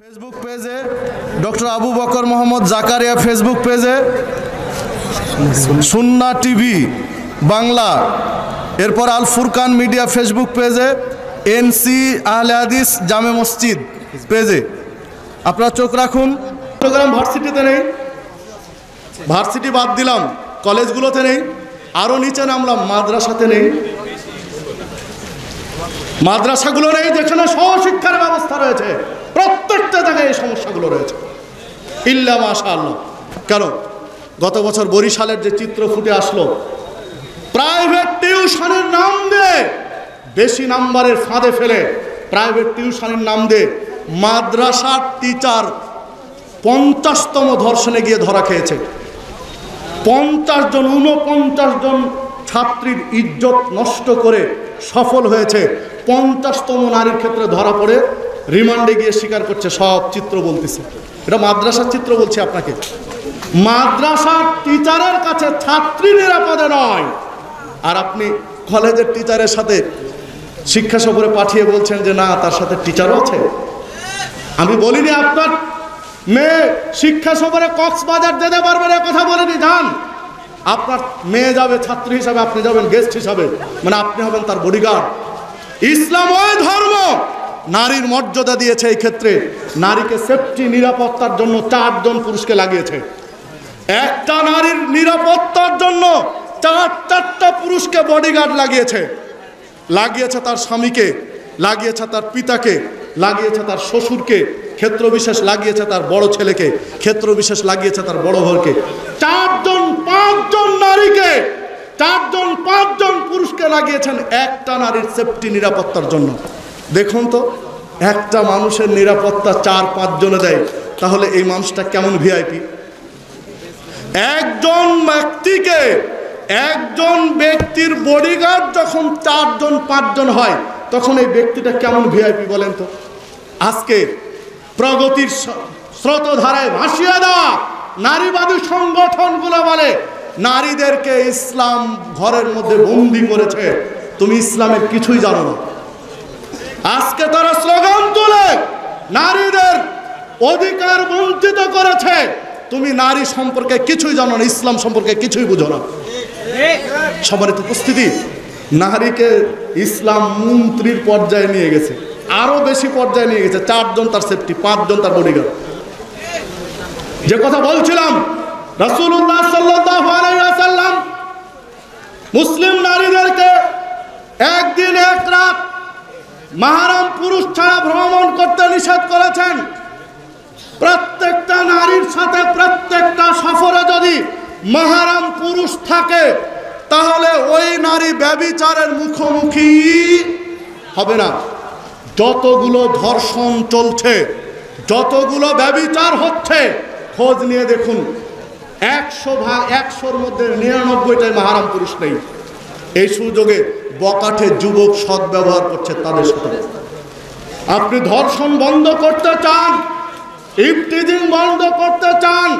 Facebook পেজে doctor Abu Bakar Mohammad Zakaria Facebook পেজে সুন্না TV Bangla এরপর আল ফুরকান মিডিয়া ফেসবুক পেজে এনসি আহলে হাদিস জামে মসজিদ পেজে আপনারা চোখ রাখুন। চট্টগ্রাম ভার্সিটিতে নেই। ভার্সিটি বাদ দিলাম। কলেজগুলোতে নেই। আরও নিচে নামলাম। মাদ্রাসাতে নেই। মাদ্রাসাগুলো নেই যেখানে সহশিক্ষার ব্যবস্থা রয়েছে। প্রত্যেকটা জায়গায় এই সমস্যাগুলো রয়েছে। ইল্লা মাশা আল্লাহ কেন? গত বছর বরিশালের যে চিত্র ফুটে আসলো, প্রাইভেট টিউশনের নাম দিয়ে বেশি নাম্বারের ফাঁদে ফেলে প্রাইভেট টিউশনের নাম দিয়ে মাদ্রাসার টিচার পঞ্চাশতম ধর্ষণে গিয়ে ধরা খেয়েছে। পঞ্চাশ জন উনপঞ্চাশ জন ছাত্রীর ইজ্জত নষ্ট করে সফল হয়েছে। পঞ্চাশতম নারীর ক্ষেত্রে ধরা পড়ে রিমান্ডে গিয়ে স্বীকার করছে, সব চিত্র বলতেছে। এটা মাদ্রাসার চিত্র বলছি আপনাকে। মাদ্রাসার টিচারের কাছে ছাত্রী নিরাপদে নয়। আর আপনি কলেজের টিচারের সাথে শিক্ষা সফরে পাঠিয়ে বলছেন যে, না, তার সাথে টিচারও আছে। আমি বলিনি, আপনার মেয়ে শিক্ষা সফরে কক্সবাজার যেতে পারবে না কথা বলিনি, যান। আপনার মেয়ে যাবে ছাত্রী হিসাবে, আপনি যাবেন গেস্ট হিসাবে। মানে আপনি হবেন তার বডিগার্ড ইসলাম ওই ধর্ম নারীর মর্যাদা দিয়েছে এই ক্ষেত্রে। নারীকে সেফটি নিরাপত্তার জন্য চারজন পুরুষকে লাগিয়েছে। একটা নারীর নিরাপত্তার জন্য চার, চারটা পুরুষকে বডিগার্ড লাগিয়েছে। লাগিয়েছে তার স্বামীকে, লাগিয়েছে তার পিতাকে, লাগিয়েছে তার শ্বশুরকে ক্ষেত্র বিশেষ লাগিয়েছে তার বড় ছেলেকে ক্ষেত্র বিশেষ লাগিয়েছে তার বড় ঘরকে চারজন, পাঁচজন নারীকে, চারজন, পাঁচজন পুরুষকে লাগিয়েছেন একটা নারীর সেফটি নিরাপত্তার জন্য। দেখুন তো, একটা মানুষের নিরাপত্তা চার পাঁচজনে দেয়, তাহলে এই মানুষটা কেমন ভিআইপি একজন ব্যক্তিকে, একজন ব্যক্তির বডিগার্ড যখন চারজন, পাঁচজন হয়, তখন এই ব্যক্তিটা কেমন ভিআইপি বলেন তো? আজকে প্রগতির স্রোতধারায় ভাসিয়ে দেওয়া নারীবাদী সংগঠনগুলো বলে, নারীদেরকে ইসলাম ঘরের মধ্যে বন্দি করেছে। তুমি ইসলামের কিছুই জানো না। আজকে তারা স্লোগান তুলে নারীদের অধিকার বঞ্চিত করেছে। তুমি নারী সম্পর্কে কিছুই জানো না, ইসলাম সম্পর্কে কিছুই বুঝো না। সবারই তো উপস্থিতি। নারীকে ইসলাম মন্ত্রীর পর্যায়ে নিয়ে গেছে, আরও বেশি পর্যায়ে নিয়ে গেছে, চারজন তার সেফটি পাঁচজন তার বডিগার্ড যে কথা বলছিলাম ওয়াসাল্লাম মুসলিম নারীদেরকে একদিন এক রাত মাহারাম পুরুষ ছাড়া ভ্রমণ করতে নিষেধ করেছেন। প্রত্যেকটা নারীর সাথে প্রত্যেকটা সফরে যদি মাহারাম পুরুষ থাকে, তাহলে ওই নারী ব্যবিচারের মুখোমুখি হবে না। যতগুলো ধর্ষণ চলছে, যতগুলো ব্যবিচার হচ্ছে, খোঁজ নিয়ে দেখুন, একশো ভাগ, একশোর মধ্যে নিরানব্বইটাই মাহারাম পুরুষ নেই। এই সুযোগে বকাঠে যুবক সদ্ব্যবহার করছে তাদের সাথে। আপনি ধর্ষণ বন্ধ করতে চান ইফটিজিং বন্ধ করতে চান,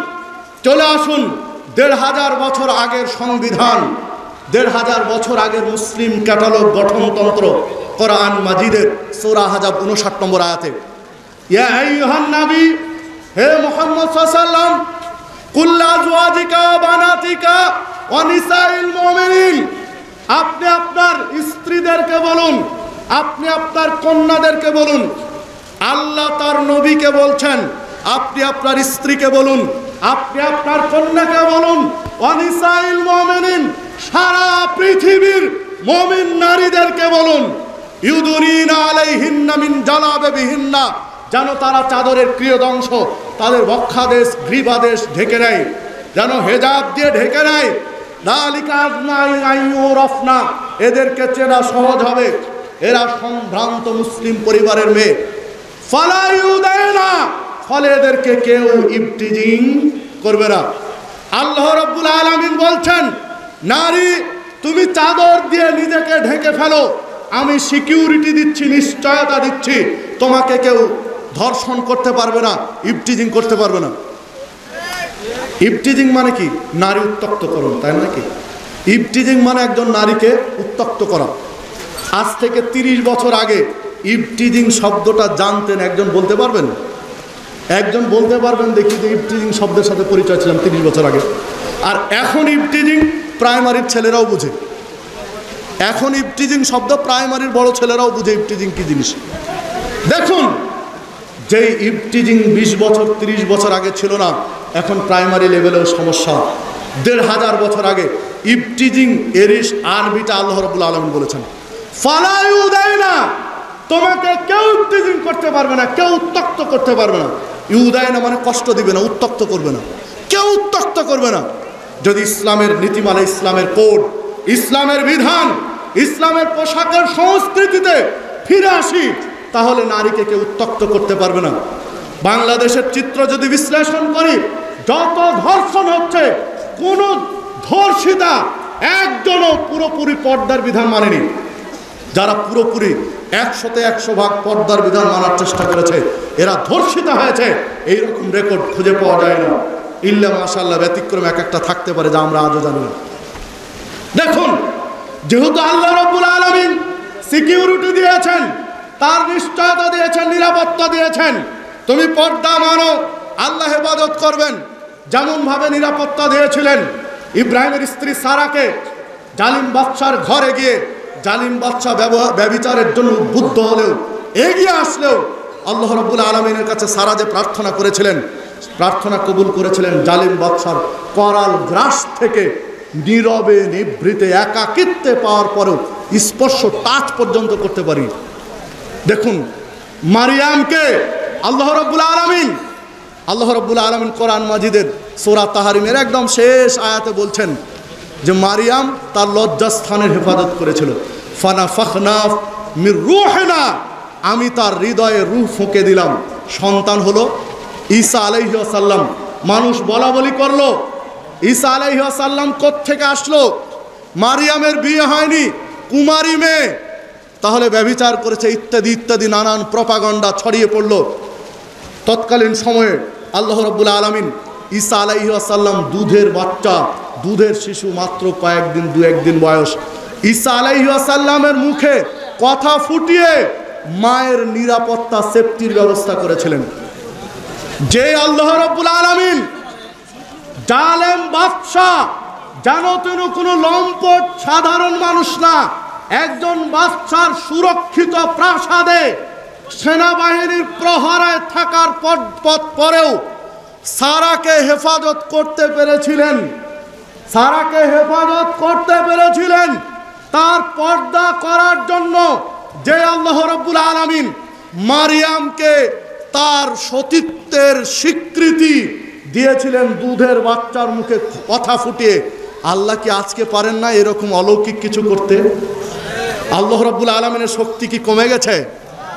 চলে আসুন দেড় হাজার বছর আগের সংবিধান, দেড় হাজার বছর আগের মুসলিম ক্যাটালগ গঠনতন্ত্র, কোরআন মাজিদের সোরা হাজার উনষাট নম্বর আয়াতে। নাবী, হে মোহাম্মদ সাল্লাম কুল্লা জুয়াজিকা বানাতিকা অনিসাইল মুমিনিন। আপনি আপনার স্ত্রীদেরকে বলুন, আপনি আপনার কন্যাদেরকে বলুন, আল্লাহ তার নবীকে বলছেন, আপনি আপনার স্ত্রীকে বলুন, আপনি আপনার কন্যাকে বলুন, অনিসাইল মমিনিন, সারা পৃথিবীর মমিন নারীদেরকে বলুন ইউদুরিনা আলাইহিন্না মিন জালাবিহিন্না যেন তারা চাদরের ক্রিয়দংশ তাদের বক্ষাদেশ গ্রীবাদেশ ঢেকে নেয়, যেন হেজাব দিয়ে ঢেকে নেয় রফনা। এদেরকে চেনা সহজ হবে। এরা সম্ভ্রান্ত মুসলিম পরিবারের মেয়ে। ফালাইউ দেয় না ফলে এদেরকে কেউ ইফটিজিং করবে না। আল্লাহ রব্বুল আলমিন বলছেন, নারী, তুমি চাদর দিয়ে নিজেকে ঢেকে ফেলো। আমি সিকিউরিটি দিচ্ছি, নিশ্চয়তা দিচ্ছি। তোমাকে কেউ ধর্ষণ করতে পারবে না ইফটিজিং করতে পারবে না। ইফটিজিং মানে কি? নারী উত্তক্ত করুন তাই নাকি ইফটিজিং মানে একজন নারীকে উত্তক্ত করা। আজ থেকে তিরিশ বছর আগে ইফটিজিং শব্দটা জানতেন একজন, বলতে পারবেন? একজন বলতে পারবেন, দেখি যে ইফটিজিং শব্দের সাথে পরিচয় ছিলাম তিরিশ বছর আগে। আর এখন ইফটিজিং প্রাইমারির ছেলেরাও বুঝে। এখন ইফটিজিং শব্দ প্রাইমারির বড় ছেলেরাও বুঝে ইফটিজিং কি জিনিস। দেখুন যেই ইফটিজিং বিশ বছর, তিরিশ বছর আগে ছিল না, এখন প্রাইমারি লেভেলেও সমস্যা। দেড় হাজার বছর আগে ইফটিজিং এরিস আরবিটা আল্লাহ রবুল আলম বলেছেন। ফালায়ু দেয় না তোমাকে কেউ ইফটিজিং করতে পারবে না, কেউ উত্তক্ত করতে পারবে না। ইউ দেয় না মানে কষ্ট দিবে না উত্তক্ত করবে না। কেউ উত্তক্ত করবে না। যদি ইসলামের নীতিমালা, ইসলামের কোড, ইসলামের বিধান, ইসলামের পোশাকের সংস্কৃতিতে ফিরে আসি তাহলে নারীকে কেউ উত্তক্ত করতে পারবে না। বাংলাদেশের চিত্র যদি বিশ্লেষণ করি, যত ধর্ষণ হচ্ছে, কোন ধর্ষিতা একজনও পুরোপুরি পর্দার বিধান মানেনি। যারা পুরোপুরি একশোতে একশো ভাগ পর্দার বিধান মানার চেষ্টা করেছে, এরা ধর্ষিতা হয়েছে, এইরকম রেকর্ড খুঁজে পাওয়া যায় না। ইল্লা মাশাল্লাহ ব্যতিক্রম এক একটা থাকতে পারে যা আমরা আজও জানি না। দেখুন, যেহেতু আল্লাহ রব্বুল আলমিন সিকিউরিটি দিয়েছেন তার নিশ্চয়তা দিয়েছেন, নিরাপত্তা দিয়েছেন। তুমি পর্দা মানো, আল্লাহ হেফাজত করবেন। যেমনভাবে নিরাপত্তা দিয়েছিলেন ইব্রাহিমের স্ত্রী সারাকে, জালিম বাদশার ঘরে গিয়ে জালিম বাদশা ব্যবহার ব্যবিচারের জন্য উদ্বুদ্ধ হলেও, এগিয়ে আসলেও আল্লাহ রব্বুল আলমিনের কাছে সারা যে প্রার্থনা করেছিলেন, প্রার্থনা কবুল করেছিলেন জালিম বাদশার করাল গ্রাস থেকে নীরবে নিভৃতে, একাকিত্বে পাওয়ার পরেও স্পর্শ টাচ পর্যন্ত করতে পারি দেখুন, মারিয়ামকে আল্লাহ রব্বুল আলমিন, আল্লাহ রব্বুল আলমিন কোরআন মাজিদের সোরা তাহারিমের একদম শেষ আয়াতে বলছেন যে মারিয়াম তার লজ্জাস্থানের হেফাজত করেছিল। ফানা ফখনাফ মির রুহেনা, আমি তার হৃদয়ে রুহ ফুঁকে দিলাম। সন্তান হলো ঈসা আলাইহি আসাল্লাম মানুষ বলা বলি করল, ঈসা আলাইহি আসাল্লাম থেকে আসলো? মারিয়ামের বিয়ে হয়নি, কুমারী মেয়ে। তাহলে ব্যভিচার করেছে ইত্যাদি ইত্যাদি, নানান প্রপাগণ্ডা ছড়িয়ে পড়ল। তৎকালীন সময়ে আল্লাহ রব্বুল আলমিন ঈসা আলাইহি আসাল্লাম দুধের বাচ্চা, দুধের শিশু মাত্র কয়েকদিন, দু একদিন বয়স। ঈসা আলাইহি আসাল্লামের মুখে কথা ফুটিয়ে মায়ের নিরাপত্তা, সেফটির ব্যবস্থা করেছিলেন। যে আল্লাহ রব্বুল আলমিন জালেম বাদশাহ জানো তিনি কোনো লম্পট সাধারণ মানুষ না একজন বাচ্চার সুরক্ষিত প্রাসাদে সেনাবাহিনীর প্রহরায় থাকার পর পরেও সারাকে হেফাজত করতে পেরেছিলেন। সারাকে হেফাজত করতে পেরেছিলেন। তার পর্দা করার জন্য যে আল্লাহ রব্বুল আলমিন মারিয়ামকে তার সতীত্বের স্বীকৃতি দিয়েছিলেন দুধের বাচ্চার মুখে কথা ফুটিয়ে, আল্লাহ কি আজকে পারেন না এরকম অলৌকিক কিছু করতে? আল্লাহ রব্বুল আলমিনের শক্তি কি কমে গেছে?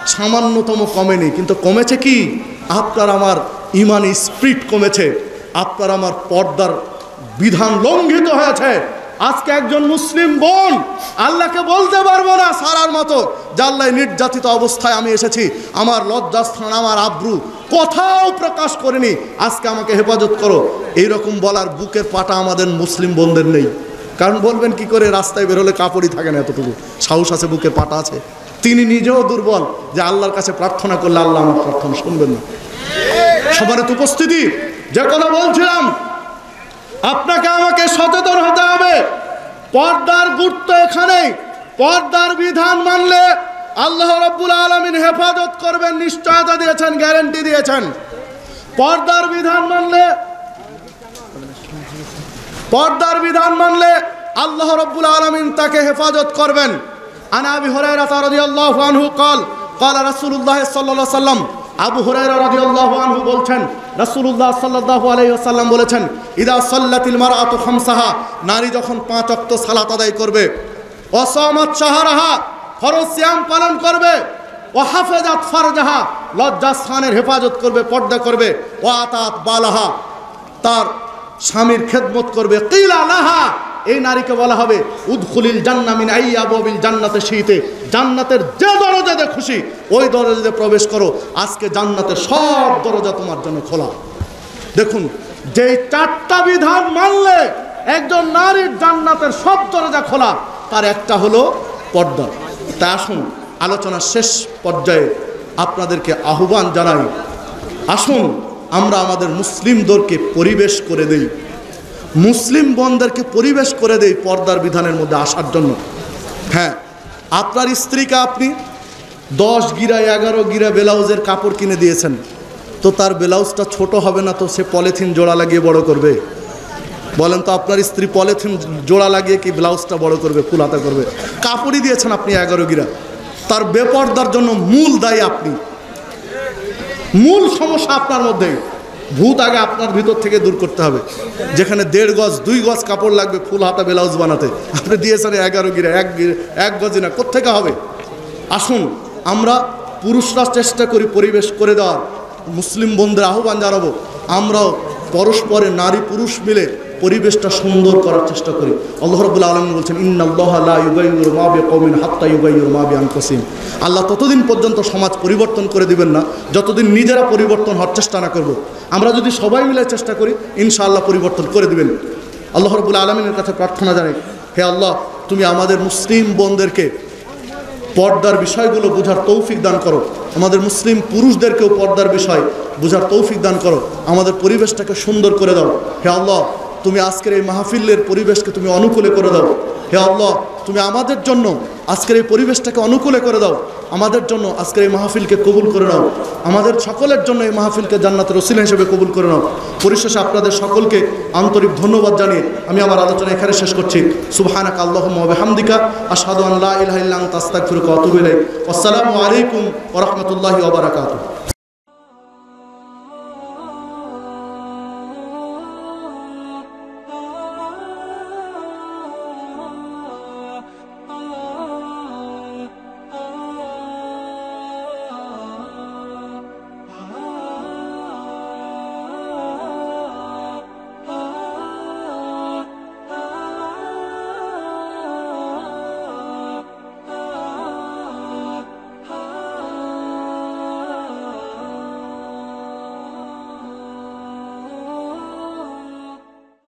সামান্যতম কমেনি। কিন্তু কমেছে কি? আপনার আমার ইমানি স্পিরিট কমেছে। আপনার আমার পর্দার বিধান লঙ্ঘিত হয়েছে। আজকে একজন মুসলিম বোন আল্লাহকে বলতে পারব না সারার মতো জাল্লায় নির্যাতিত অবস্থায় আমি এসেছি, আমার লজ্জাস্থান, আমার আব্রু কোথাও প্রকাশ করিনি। আজকে আমাকে হেফাজত করো। এইরকম বলার বুকের পাটা আমাদের মুসলিম বোনদের নেই। কারণ বলবেন কি করে রাস্তায় বেরোলে কাপড়ই থাকে না এতটুকু? সাহস আছে বুকে পাটা আছে। তিনি নিজেও দুর্বল যে আল্লাহর কাছে প্রার্থনা করলে আল্লাহ আমার প্রার্থনা শুনবেন না। সবার উপস্থিতি। যে কথা বলছিলাম, আপনাকে আমাকে সচেতন হতে হবে। পর্দার গুরুত্ব এখানেই। পর্দার বিধান মানলে আল্লাহ রব্বুল আলমিন হেফাজত করবেন, নিশ্চয়তা দিয়েছেন, গ্যারেন্টি দিয়েছেন। পর্দার বিধান মানলে পর্দার বিধান মানলে আল্লাহ রব্বুল আলমিন তাকে হেফাজত করবেন। আনা আনাবি হরাইরা তারদি আল্লাহ আনহু কল কল রাসুল্লাহ সাল্লাহ সাল্লাম আবু হরাইরা রদি আল্লাহ আনহু বলছেন রাসুল্লাহ সাল্লাহ আলাইসাল্লাম বলেছেন, ইদা সাল্লাতিল মারা আত খামসাহা নারী যখন পাঁচ অক্ত সালাত আদায় করবে অসমত সাহারাহা ফরজ শ্যাম পালন করবে ও হাফেজাত ফারজাহা লজ্জাস্থানের হেফাজত করবে, পর্দা করবে ও আতাত বালাহা তার স্বামীর খেদমত করবে। কিলা লাহা? এই নারীকে বলা হবে, উদখুলিল জান্নামিন আইয়াবিল জান্নাতে শীতে। জান্নাতের যে দরজাতে খুশি, ওই দরজাতে প্রবেশ করো। আজকে জান্নাতের সব দরজা তোমার জন্য খোলা। দেখুন যে চারটা বিধান মানলে একজন নারীর জান্নাতের সব দরজা খোলা, তার একটা হলো পর্দা। তা আসুন, আলোচনার শেষ পর্যায়ে আপনাদেরকে আহ্বান জানাই। আসুন আমরা আমাদের মুসলিমদেরকে পরিবেশ করে দেই। মুসলিম বোনদেরকে পরিবেশ করে দেই পর্দার বিধানের মধ্যে আসার জন্য। হ্যাঁ আপনার স্ত্রীকে আপনি দশ গিরা, এগারো গিরা ব্লাউজের কাপড় কিনে দিয়েছেন। তো তার ব্লাউজটা ছোট হবে না তো সে পলিথিন জোড়া লাগিয়ে বড় করবে? বলেন তো আপনার স্ত্রী পলিথিন জোড়া লাগিয়ে কি ব্লাউজটা বড় করবে, ফুলাতা করবে? কাপড়ই দিয়েছেন আপনি এগারো গিরা। তার বেপর্দার জন্য মূল দায়ী আপনি। মূল সমস্যা আপনার মধ্যে। ভূত আগে আপনার ভিতর থেকে দূর করতে হবে। যেখানে দেড় গজ, দুই গজ কাপড় লাগবে ফুল হাতা ব্লাউজ বানাতে। আপনি দিয়েছেন এগারো গিরে, এক গিরে, এক গজে না কোথেকে হবে? আসুন, আমরা পুরুষরা চেষ্টা করি পরিবেশ করে দেওয়ার। মুসলিম বন্ধুরা আহ্বান জানাব, আমরাও পরস্পরে নারী পুরুষ মিলে পরিবেশটা সুন্দর করার চেষ্টা করি। আল্লাহ রবুল্লা আলম বলছেন ইন্নাল্লাহুর আল্লাহ ততদিন পর্যন্ত সমাজ পরিবর্তন করে দিবেন না, যতদিন নিজেরা পরিবর্তন হওয়ার চেষ্টা না করব। আমরা যদি সবাই মিলে চেষ্টা করি, ইনশাআল্লাহ পরিবর্তন করে দিবেন। আল্লাহ রবুল্লা আলমিনের কাছে প্রার্থনা জানাই, হে আল্লাহ, তুমি আমাদের মুসলিম বোনদেরকে পর্দার বিষয়গুলো বোঝার তৌফিক দান করো। আমাদের মুসলিম পুরুষদেরকেও পর্দার বিষয় বোঝার তৌফিক দান করো। আমাদের পরিবেশটাকে সুন্দর করে দাও। হে আল্লাহ তুমি আজকের এই মাহফিলের পরিবেশকে তুমি অনুকূলে করে দাও। হে আল্লাহ, তুমি আমাদের জন্য আজকের এই পরিবেশটাকে অনুকূলে করে দাও। আমাদের জন্য আজকের এই মাহফিলকে কবুল করে নাও। আমাদের সকলের জন্য এই মাহফিলকে জান্নাতের রসিলা হিসেবে কবুল করে নাও। পরিশেষে আপনাদের সকলকে আন্তরিক ধন্যবাদ জানিয়ে আমি আমার আলোচনা এখানে শেষ করছি। সুবহানাক আশহাদু আন লা ইলাহা ওয়া আতুবু ইলাইক। আসসালামু আলাইকুম ওয়া রাহমাতুল্লাহি ওয়া বারাকাতুহু।